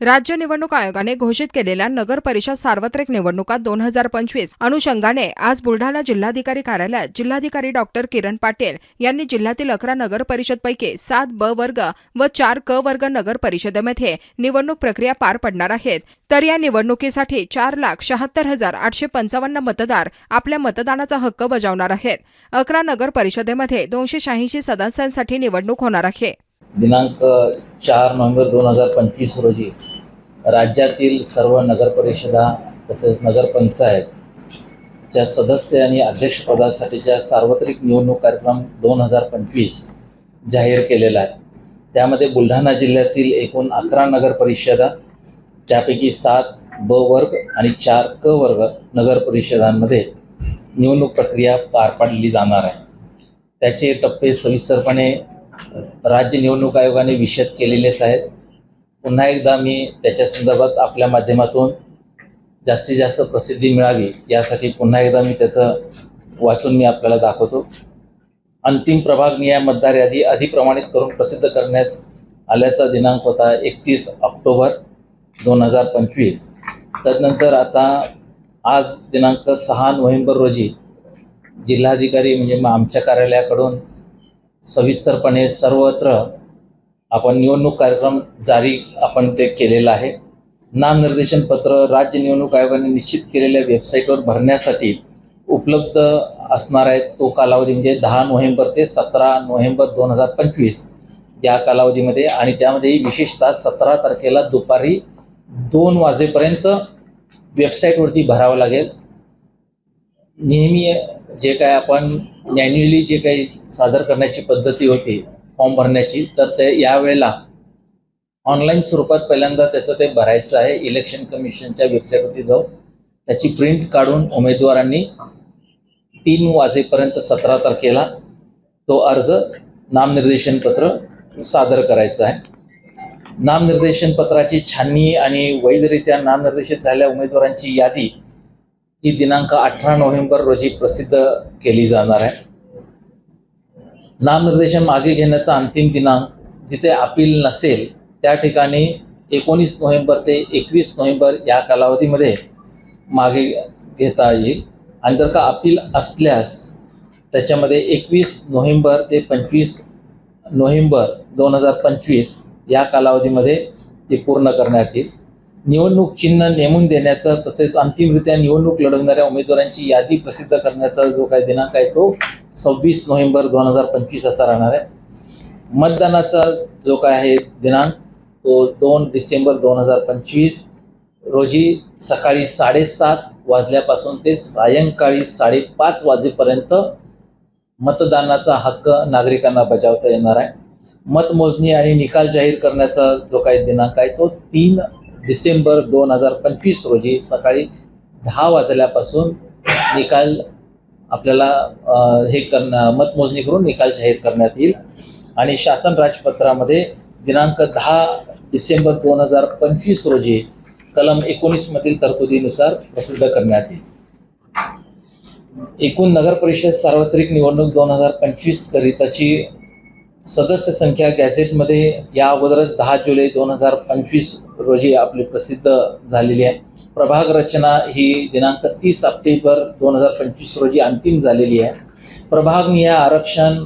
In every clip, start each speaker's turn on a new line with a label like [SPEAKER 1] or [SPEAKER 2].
[SPEAKER 1] राज्य निवडणूक आयोगाने घोषित केलेल्या नगर परिषद सार्वत्रिक निवडणुका दोन हजार पंचवीस अनुषंगाने आज बुलढाणा जिल्हाधिकारी कार्यालयात जिल्हाधिकारी डॉक्टर किरण पाटील यांनी जिल्ह्यातील अकरा नगर परिषदपैकी सात ब वर्ग व चार क वर्ग नगर परिषदेमध्ये निवडणूक प्रक्रिया पार पडणार आहेत. तर या निवडणुकीसाठी चार लाख शहात्तर हजार आठशे पंचावन्न मतदार आपल्या मतदानाचा हक्क बजावणार आहेत. अकरा नगर परिषदेमध्ये दोनशे शहाऐंशी सदस्यांसाठी निवडणूक होणार आहे.
[SPEAKER 2] दिनांक चार नोव्हेंबर दोन हजार पंचवीस रोजी राज्यातील सर्व नगरपरिषदा तसेच नगरपंचायतच्या सदस्य आणि अध्यक्षपदासाठीच्या सार्वत्रिक निवडणूक कार्यक्रम दोन हजार पंचवीस जाहीर केलेला आहे त्यामध्ये बुलढाणा जिल्ह्यातील एकूण अकरा नगरपरिषदा त्यापैकी सात ब वर्ग आणि चार क वर्ग नगरपरिषदांमध्ये निवडणूक प्रक्रिया पार पाडली जाणार आहे. त्याचे टप्पे सविस्तरपणे राज्य निवडणूक आयोगाने विषद केलेलेच आहेत. पुन्हा एकदा मी त्याच्या संदर्भात आपल्या माध्यमातून जास्तीत जास्त प्रसिद्धी मिळावी यासाठी पुन्हा एकदा मी त्याचं वाचून मी आपल्याला दाखवतो. अंतिम प्रभाग निया मतदार यादी अधिप्रमाणित करून प्रसिद्ध करण्यात आल्याचा दिनांक होता एकतीस ऑक्टोबर दोन हजार पंचवीस. तदनंतर आता आज दिनांक सहा नोव्हेंबर रोजी जिल्हाधिकारी म्हणजे मग आमच्या कार्यालयाकडून सविस्तरपणे सर्वत्र आपण निवडणूक कार्यक्रम जारी आपण ते केलेलं आहे. नामनिर्देशन पत्र राज्य निवडणूक आयोगाने निश्चित केलेल्या वेबसाईटवर भरण्यासाठी उपलब्ध असणार आहे तो कालावधी म्हणजे दहा नोव्हेंबर ते सतरा नोव्हेंबर दोन हजार पंचवीस या कालावधीमध्ये आणि त्यामध्ये विशेषतः सतरा तारखेला दुपारी दोन वाजेपर्यंत वेबसाईटवरती भरावं लागेल. नेहमी जे काय आपण मॅन्युअली जे काही सादर करण्याची पद्धती होती फॉर्म भरण्याची तर ते यावेळेला ऑनलाईन स्वरूपात पहिल्यांदा त्याचं ते भरायचं आहे. इलेक्शन कमिशनच्या वेबसाईटवरती जाऊन त्याची प्रिंट काढून उमेदवारांनी तीन वाजेपर्यंत सतरा तारखेला तो अर्ज नामनिर्देशन पत्र सादर करायचं आहे. नामनिर्देशन पत्राची छाननी आणि वैधरित्या नामनिर्देशित झालेल्या उमेदवारांची यादी ही दिनांक अठरा नोव्हेंबर रोजी प्रसिद्ध केली जाणार आहे. नामनिर्देशन मागे घेण्याचा अंतिम दिनांक जिथे अपील नसेल त्या ठिकाणी एकोणीस नोव्हेंबर ते एकवीस नोव्हेंबर या कालावधीमध्ये मागे घेता येईल. आणि जर का अपील असल्यास त्याच्यामध्ये एकवीस नोव्हेंबर ते पंचवीस नोव्हेंबर दोन हजार पंचवीस या कालावधीमध्ये ती पूर्ण करण्यात येईल. निवडणूक चिन्ह नेमून देण्याचा तसेच अंतिमरित्या निवडणूक लढवणाऱ्या उमेदवारांची यादी प्रसिद्ध करण्याचा जो काही दिनांक आहे तो सव्वीस नोव्हेंबर दोन हजार पंचवीस असा राहणार आहे. मतदानाचा जो काय आहे दिनांक तो दोन डिसेंबर दोन हजार पंचवीस रोजी सकाळी साडेसात वाजल्यापासून ते सायंकाळी साडेपाच वाजेपर्यंत मतदानाचा हक्क नागरिकांना बजावता येणार आहे. मतमोजणी आणि निकाल जाहीर करण्याचा जो काही दिनांक आहे तो तीन डिसेंबर दोन हजार पंचवीस रोजी सकाळी दहा वाजल्यापासून निकाल आपल्याला हे करणं मतमोजणी करून निकाल जाहीर करण्यात येईल. आणि शासन राजपत्रामध्ये दिनांक दहा डिसेंबर दोन हजार पंचवीस रोजी कलम एकोणीसमधील तरतुदीनुसार प्रसिद्ध करण्यात येईल. एकूण नगर परिषद सार्वत्रिक निवडणूक दोन हजार पंचवीस करिताची सदस्य संख्या गॅझेटमध्ये या अगोदरच दहा जुलै दोन हजार पंचवीस रोजी आपली प्रसिद्ध झालेली आहे. प्रभाग रचना ही दिनांक तीस सप्टेंबर दोन हजार पंचवीस रोजी अंतिम झालेली आहे. प्रभागनिहाय आरक्षण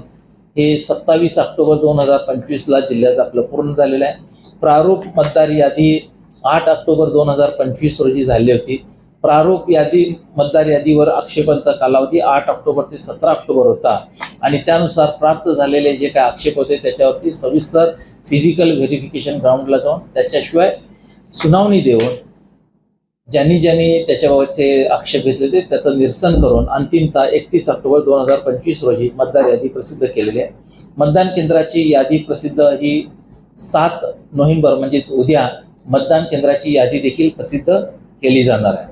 [SPEAKER 2] हे सत्तावीस ऑक्टोबर दोन हजार पंचवीसला जिल्ह्यात आपलं पूर्ण झालेलं आहे. प्रारूप मतदार यादी आठ ऑक्टोबर दोन हजार पंचवीस रोजी झाली होती. प्रारूप यादी मतदार यादीवर आक्षेपांचा कालावधी आठ ऑक्टोबर ते सतरा ऑक्टोबर होता. आणि त्यानुसार प्राप्त झालेले जे काही आक्षेप होते त्याच्यावरती सविस्तर फिजिकल व्हेरिफिकेशन ग्राउंडला जाऊन त्याच्याशिवाय सुनावणी देऊन ज्यांनी ज्यांनी त्याच्याबाबतचे आक्षेप घेतले ते त्याचं निरसन करून अंतिमतः एकतीस ऑक्टोबर दोन हजार पंचवीस रोजी मतदार यादी प्रसिद्ध केलेली आहे. मतदान केंद्राची यादी प्रसिद्ध ही सात नोव्हेंबर म्हणजेच उद्या मतदान केंद्राची यादी देखील प्रसिद्ध केली जाणार आहे.